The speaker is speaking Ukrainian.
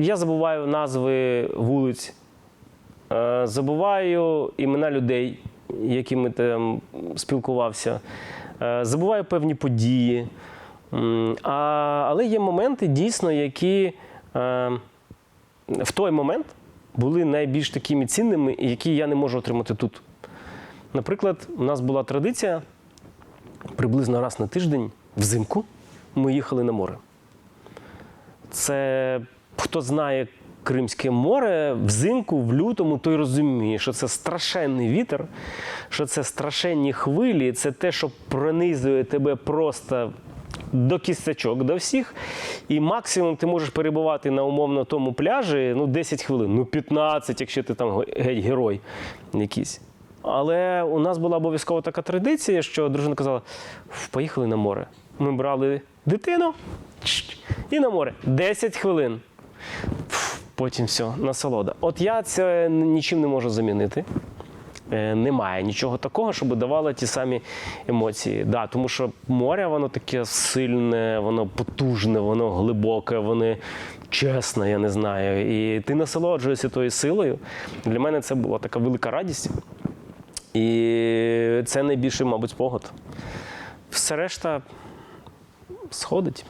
Я забуваю назви вулиць, е, забуваю імена людей, якими там спілкувався, е, забуваю певні події. А, але є моменти дійсно, які е, в той момент були найбільш такими цінними, які я не можу отримати тут. Наприклад, у нас була традиція приблизно раз на тиждень взимку ми їхали на море. Це хто знає Кримське море взимку, в лютому, той розуміє, що це страшенний вітер, що це страшенні хвилі, це те, що пронизує тебе просто до кістячок, до всіх. І максимум ти можеш перебувати на умовно тому пляжі ну, 10 хвилин, ну 15, якщо ти там геть герой якийсь. Але у нас була обов'язково така традиція, що дружина казала: «Ф, поїхали на море. Ми брали дитину і на море 10 хвилин. Потім все, насолода. От я це нічим не можу замінити. Е, Немає нічого такого, щоб давало ті самі емоції. Да, тому що море, воно таке сильне, воно потужне, воно глибоке, воно чесне, я не знаю. І ти насолоджуєшся тою силою. Для мене це була така велика радість. І це найбільший, мабуть, спогад. Все решта сходить.